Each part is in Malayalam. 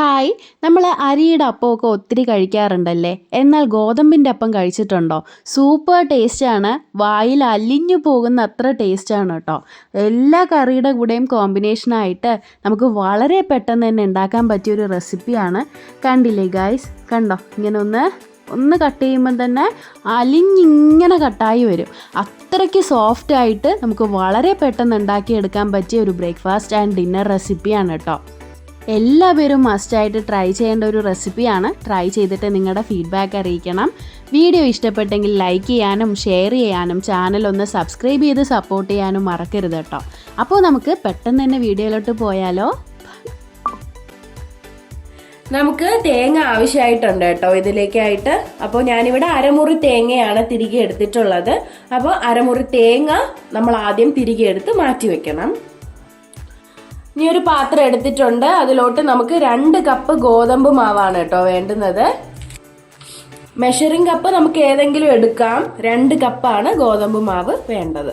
ഹായ് നമ്മൾ അരിയുടെ അപ്പമൊക്കെ ഒത്തിരി കഴിക്കാറുണ്ടല്ലേ? എന്നാൽ ഗോതമ്പിന്റെ അപ്പം കഴിച്ചിട്ടുണ്ടോ? സൂപ്പർ ടേസ്റ്റാണ്. വായിൽ അലിഞ്ഞു പോകുന്ന അത്ര ടേസ്റ്റാണ് കേട്ടോ. എല്ലാ കറിയുടെ കൂടെയും കോമ്പിനേഷനായിട്ട് നമുക്ക് വളരെ പെട്ടെന്ന് തന്നെ ഉണ്ടാക്കാൻ പറ്റിയൊരു റെസിപ്പിയാണ് കണ്ടില്ലേ ഗായ്സ് കണ്ടോ? ഇങ്ങനെ ഒന്ന് ഒന്ന് കട്ട് ചെയ്യുമ്പം തന്നെ അലിഞ്ഞിങ്ങനെ കട്ടായി വരും. അത്രയ്ക്ക് സോഫ്റ്റ് ആയിട്ട് നമുക്ക് വളരെ പെട്ടെന്ന് ഉണ്ടാക്കിയെടുക്കാൻ പറ്റിയ ഒരു ബ്രേക്ക്ഫാസ്റ്റ് ആൻഡ് ഡിന്നർ റെസിപ്പിയാണ് കേട്ടോ. എല്ലാവരും മസ്റ്റായിട്ട് ട്രൈ ചെയ്യേണ്ട ഒരു റെസിപ്പിയാണ്. ട്രൈ ചെയ്തിട്ട് നിങ്ങളുടെ ഫീഡ്ബാക്ക് അറിയിക്കണം. വീഡിയോ ഇഷ്ടപ്പെട്ടെങ്കിൽ ലൈക്ക് ചെയ്യാനും ഷെയർ ചെയ്യാനും ചാനൽ ഒന്ന് സബ്സ്ക്രൈബ് ചെയ്ത് സപ്പോർട്ട് ചെയ്യാനും മറക്കരുത് കേട്ടോ. അപ്പോൾ നമുക്ക് പെട്ടെന്ന് തന്നെ വീഡിയോയിലോട്ട് പോയാലോ? നമുക്ക് തേങ്ങ ആവശ്യമായിട്ടുണ്ട് കേട്ടോ ഇതിലേക്കായിട്ട്. അപ്പോൾ ഞാനിവിടെ അരമുറി തേങ്ങയാണ് തിരികെ എടുത്തിട്ടുള്ളത്. അപ്പോൾ അരമുറി തേങ്ങ നമ്മൾ ആദ്യം തിരികെ എടുത്ത് മാറ്റി വെക്കണം. ഇനി ഒരു പാത്രം എടുത്തിട്ടുണ്ട്. അതിലോട്ട് നമുക്ക് രണ്ട് കപ്പ് ഗോതമ്പ് മാവാണ് കേട്ടോ വേണ്ടുന്നത്. മെഷറിംഗ് കപ്പ് നമുക്ക് ഏതെങ്കിലും എടുക്കാം. രണ്ട് കപ്പാണ് ഗോതമ്പ് മാവ് വേണ്ടത്.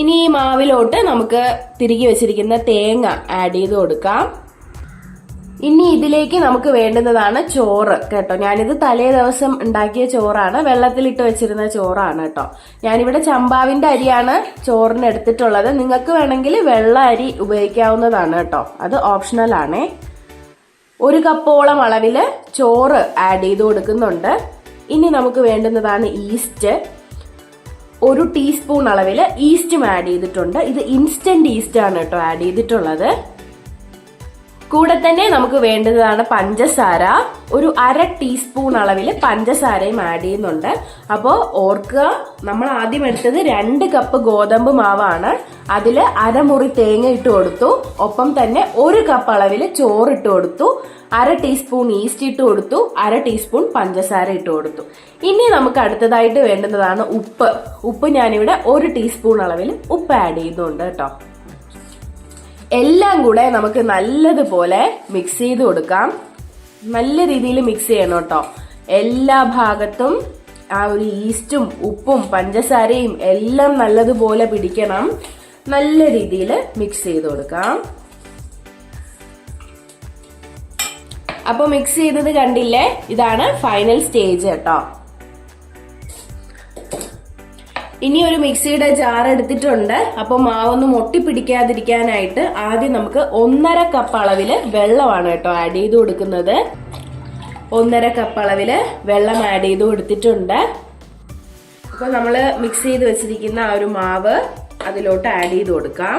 ഇനി ഈ മാവിലോട്ട് നമുക്ക് തിരികെ വെച്ചിരിക്കുന്ന തേങ്ങ ആഡ് ചെയ്ത് കൊടുക്കാം. ഇനി ഇതിലേക്ക് നമുക്ക് വേണ്ടുന്നതാണ് ചോറ് കേട്ടോ. ഞാനിത് തലേ ദിവസം ഉണ്ടാക്കിയ ചോറാണ്. വെള്ളത്തിലിട്ട് വെച്ചിരുന്ന ചോറാണ് കേട്ടോ. ഞാനിവിടെ ചമ്പാവിന്റെ അരിയാണ് ചോറിന് എടുത്തിട്ടുള്ളത്. നിങ്ങൾക്ക് വേണമെങ്കിൽ വെള്ള അരി ഉപയോഗിക്കാവുന്നതാണ് കേട്ടോ. അത് ഓപ്ഷണൽ ആണേ. ഒരു കപ്പോളം അളവിൽ ചോറ് ആഡ് ചെയ്ത് കൊടുക്കുന്നുണ്ട്. ഇനി നമുക്ക് വേണ്ടുന്നതാണ് ഈസ്റ്റ് ഒരു ടീസ്പൂൺ അളവിൽ ഈസ്റ്റും ആഡ് ചെയ്തിട്ടുണ്ട്. ഇത് ഇൻസ്റ്റന്റ് ഈസ്റ്റ് ആണ് കേട്ടോ ആഡ് ചെയ്തിട്ടുള്ളത്. കൂടെ തന്നെ നമുക്ക് വേണ്ടതാണ് പഞ്ചസാര. ഒരു അര ടീസ്പൂൺ അളവിൽ പഞ്ചസാരയും ആഡ് ചെയ്യുന്നുണ്ട്. അപ്പോൾ ഓർക്കുക നമ്മൾ ആദ്യം എടുത്തത് രണ്ട് കപ്പ് ഗോതമ്പ് മാവാണ്. അതിൽ അരമുറി തേങ്ങ ഇട്ട് കൊടുത്തു. ഒപ്പം തന്നെ ഒരു കപ്പ് അളവിൽ ചോറ് ഇട്ട് കൊടുത്തു. അര ടീസ്പൂൺ ഈസ്റ്റ് ഇട്ട് കൊടുത്തു. അര ടീസ്പൂൺ പഞ്ചസാര ഇട്ട് കൊടുത്തു. ഇനി നമുക്ക് അടുത്തതായിട്ട് വേണ്ടുന്നതാണ് ഉപ്പ്. ഉപ്പ് ഞാനിവിടെ ഒരു ടീസ്പൂൺ അളവിൽ ഉപ്പ് ആഡ് ചെയ്യുന്നുണ്ട് കേട്ടോ. എല്ലാം കൂടെ നമുക്ക് നല്ലതുപോലെ മിക്സ് ചെയ്ത് കൊടുക്കാം. നല്ല രീതിയിൽ മിക്സ് ചെയ്യണം കേട്ടോ. എല്ലാ ഭാഗത്തും ആ ഒരു ഈസ്റ്റും ഉപ്പും പഞ്ചസാരയും എല്ലാം നല്ലതുപോലെ പിടിക്കണം. നല്ല രീതിയിൽ മിക്സ് ചെയ്ത് കൊടുക്കാം. അപ്പോൾ മിക്സ് ചെയ്തത് കണ്ടില്ലേ? ഇതാണ് ഫൈനൽ സ്റ്റേജ് കേട്ടോ. ഇനി ഒരു മിക്സിയുടെ ജാർ എടുത്തിട്ടുണ്ട്. അപ്പോൾ മാവൊന്നും ഒട്ടിപ്പിടിക്കാതിരിക്കാനായിട്ട് ആദ്യം നമുക്ക് ഒന്നര കപ്പ് അളവിൽ വെള്ളമാണ് കേട്ടോ ആഡ് ചെയ്ത് കൊടുക്കുന്നത്. ഒന്നര കപ്പ് അളവിൽ വെള്ളം ആഡ് ചെയ്ത് കൊടുത്തിട്ടുണ്ട്. അപ്പോൾ നമ്മൾ മിക്സ് ചെയ്ത് വെച്ചിരിക്കുന്ന ആ ഒരു മാവ് അതിലോട്ട് ആഡ് ചെയ്ത് കൊടുക്കാം.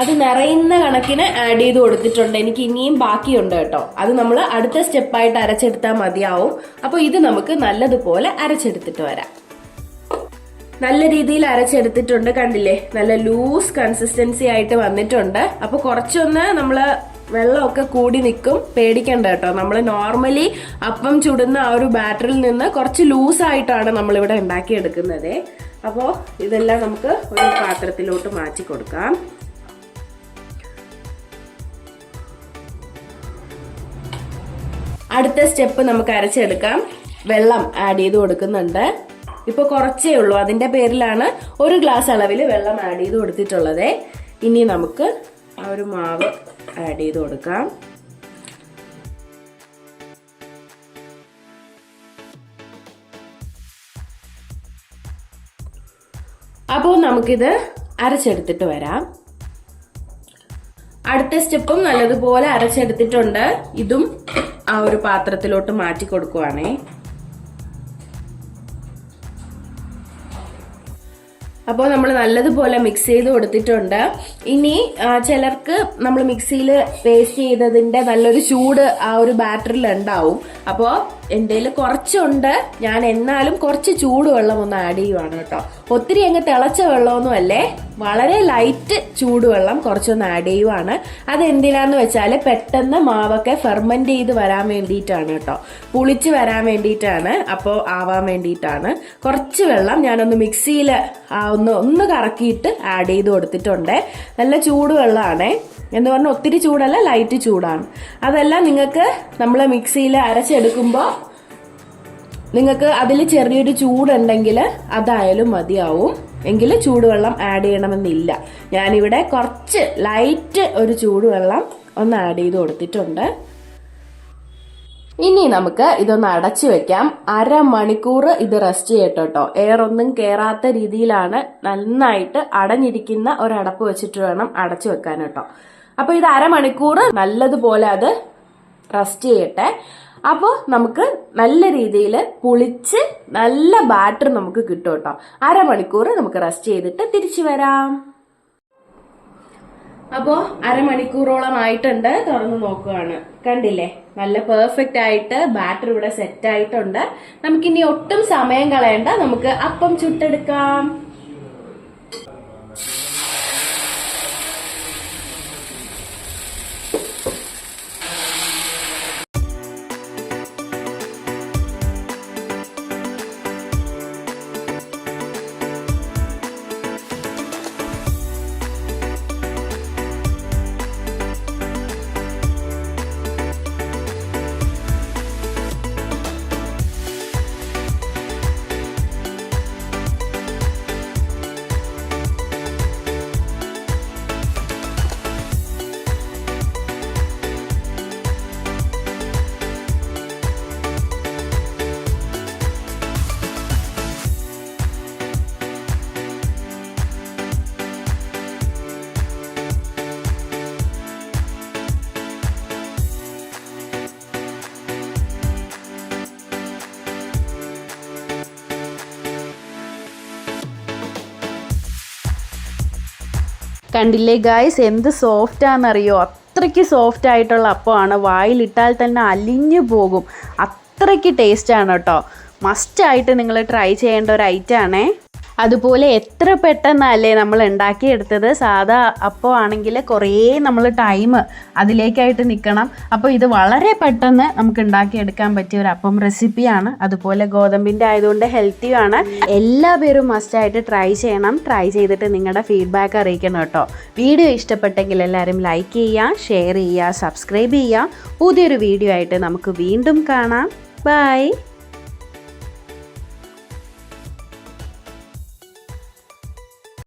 അത് നിറയുന്ന കണക്കിന് ആഡ് ചെയ്ത് കൊടുത്തിട്ടുണ്ട്. എനിക്ക് ഇനിയും ബാക്കിയുണ്ട് കേട്ടോ. അത് നമ്മൾ അടുത്ത സ്റ്റെപ്പായിട്ട് അരച്ചെടുത്താൽ മതിയാവും. അപ്പോൾ ഇത് നമുക്ക് നല്ലതുപോലെ അരച്ചെടുത്തിട്ട് വരാം. നല്ല രീതിയിൽ അരച്ചെടുത്തിട്ടുണ്ട് കണ്ടില്ലേ? നല്ല ലൂസ് കൺസിസ്റ്റൻസി ആയിട്ട് വന്നിട്ടുണ്ട്. അപ്പോൾ കുറച്ചൊന്ന് നമ്മൾ വെള്ളമൊക്കെ കൂടി നിൽക്കും. പേടിക്കണ്ട കേട്ടോ. നമ്മൾ നോർമലി അപ്പം ചുടുന്ന ആ ഒരു ബാറ്ററിൽ നിന്ന് കുറച്ച് ലൂസായിട്ടാണ് നമ്മളിവിടെ ഉണ്ടാക്കിയെടുക്കുന്നത്. അപ്പോൾ ഇതെല്ലാം നമുക്ക് ഒരു പാത്രത്തിലോട്ട് മാറ്റി കൊടുക്കാം. അടുത്ത സ്റ്റെപ്പ് നമുക്ക് അരച്ചെടുക്കാം. വെള്ളം ആഡ് ചെയ്ത് കൊടുക്കുന്നുണ്ട്. ഇപ്പൊ കുറച്ചേ ഉള്ളൂ. അതിന്റെ പേരിലാണ് ഒരു ഗ്ലാസ് അളവിൽ വെള്ളം ആഡ് ചെയ്ത് കൊടുത്തിട്ടുള്ളത്. ഇനി നമുക്ക് ആ ഒരു മാവ് ആഡ് ചെയ്ത് കൊടുക്കാം. അപ്പോൾ നമുക്കിത് അരച്ചെടുത്തിട്ട് വരാം. അടുത്ത സ്റ്റെപ്പും നല്ലതുപോലെ അരച്ചെടുത്തിട്ടുണ്ട്. ഇതും ആ ഒരു പാത്രത്തിലോട്ട് മാറ്റി കൊടുക്കുവാണേ. അപ്പോൾ നമ്മൾ നല്ലതുപോലെ മിക്സ് ചെയ്ത് കൊടുത്തിട്ടുണ്ട്. ഇനി ചിലർക്ക് നമ്മൾ മിക്സിയിൽ പേസ്റ്റ് ചെയ്തതിന്റെ നല്ലൊരു ചൂട് ആ ഒരു ബാറ്ററിൽ ഉണ്ടാവും. അപ്പോൾ എന്റെ കുറച്ചുണ്ട്. ഞാൻ എന്നാലും കുറച്ച് ചൂടുവെള്ളം ഒന്ന് ആഡ് ചെയ്യുവാണ് കേട്ടോ. ഒത്തിരി അങ്ങ് തിളച്ച വെള്ളമൊന്നും അല്ലേ വളരെ ലൈറ്റ് ചൂടുവെള്ളം കുറച്ചൊന്ന് ആഡ് ചെയ്യുവാണ്. അതെന്തിനാന്ന് വെച്ചാൽ പെട്ടെന്ന് മാവൊക്കെ ഫെർമെന്റ് ചെയ്ത് വരാൻ വേണ്ടിയിട്ടാണ് കേട്ടോ. പുളിച്ച് വരാൻ വേണ്ടിയിട്ടാണ്. അപ്പോൾ ആവാൻ വേണ്ടിയിട്ടാണ്. കുറച്ച് വെള്ളം ഞാനൊന്ന് മിക്സിയിൽ ഒന്ന് ഒന്ന് കറക്കിയിട്ട് ആഡ് ചെയ്ത് കൊടുത്തിട്ടുണ്ട്. നല്ല ചൂടുവെള്ളമാണേ എന്ന് പറഞ്ഞാൽ ഒത്തിരി ചൂടല്ല ലൈറ്റ് ചൂടാണ്. അതെല്ലാം നിങ്ങൾക്ക് നമ്മൾ മിക്സിയിൽ അരച്ചെടുക്കുമ്പോൾ നിങ്ങൾക്ക് അതിൽ ചെറിയൊരു ചൂടുണ്ടെങ്കിൽ അതായാലും മതിയാവും. എങ്കിൽ ചൂടുവെള്ളം ആഡ് ചെയ്യണമെന്നില്ല. ഞാനിവിടെ കുറച്ച് ലൈറ്റ് ഒരു ചൂടുവെള്ളം ഒന്ന് ആഡ് ചെയ്ത് കൊടുത്തിട്ടുണ്ട്. ഇനി നമുക്ക് ഇതൊന്ന് അടച്ചു വെക്കാം. അരമണിക്കൂർ ഇത് റെസ്റ്റ് ചെയ്യട്ടോ കേട്ടോ എയർ ഒന്നും കയറാത്ത രീതിയിലാണ് നന്നായിട്ട് അടഞ്ഞിരിക്കുന്ന ഒരു വെച്ചിട്ട് വേണം അടച്ചു വെക്കാൻ കേട്ടോ അപ്പൊ ഇത് അരമണിക്കൂർ നല്ലതുപോലെ അത് റെസ്റ്റ് ചെയ്യട്ടെ. അപ്പോൾ നമുക്ക് നല്ല രീതിയിൽ പുളിച്ച് നല്ല ബാറ്റർ നമുക്ക് കിട്ടും കേട്ടോ അരമണിക്കൂർ നമുക്ക് റെസ്റ്റ് ചെയ്തിട്ട് തിരിച്ചു വരാം. അപ്പോ അരമണിക്കൂറോളം ആയിട്ടുണ്ട്. തുറന്ന് നോക്കുകയാണ് കണ്ടില്ലേ? നല്ല പെർഫെക്റ്റ് ആയിട്ട് ബാറ്റർ ഇവിടെ സെറ്റ് ആയിട്ടുണ്ട്. നമുക്കിനി ഒട്ടും സമയം കളയണ്ട. നമുക്ക് അപ്പം ചുട്ടെടുക്കാം. കണ്ടില്ലേ ഗായ്സ് എന്ത് സോഫ്റ്റ് ആണെന്നറിയോ? അത്രയ്ക്ക് സോഫ്റ്റ് ആയിട്ടുള്ള അപ്പമാണ്. വായിലിട്ടാൽ തന്നെ അലിഞ്ഞു പോകും. അത്രയ്ക്ക് ടേസ്റ്റാണ് കേട്ടോ. മസ്റ്റായിട്ട് നിങ്ങൾ ട്രൈ ചെയ്യേണ്ട ഒരു ഐറ്റം ആണേ. അതുപോലെ എത്ര പെട്ടെന്നല്ലേ നമ്മൾ ഉണ്ടാക്കിയെടുത്തത്? സാധാ അപ്പോൾ ആണെങ്കിൽ കുറേ നമ്മൾ ടൈം അതിലേക്കായിട്ട് നിൽക്കണം അപ്പോൾ ഇത് വളരെ പെട്ടെന്ന് നമുക്ക് ഉണ്ടാക്കിയെടുക്കാൻ പറ്റിയ ഒരു അപ്പം റെസിപ്പിയാണ് അതുപോലെ ഗോതമ്പിന്റെ ആയതുകൊണ്ട് ഹെൽത്തിയാണ് എല്ലാ പേരും മസ്റ്റായിട്ട് ട്രൈ ചെയ്യണം. ട്രൈ ചെയ്തിട്ട് നിങ്ങളുടെ ഫീഡ്ബാക്ക് അറിയിക്കണം കേട്ടോ. വീഡിയോ ഇഷ്ടപ്പെട്ടെങ്കിൽ എല്ലാവരും ലൈക്ക് ചെയ്യുക ഷെയർ ചെയ്യുക സബ്സ്ക്രൈബ് ചെയ്യുക. പുതിയൊരു വീഡിയോ ആയിട്ട് നമുക്ക് വീണ്ടും കാണാം. ബൈ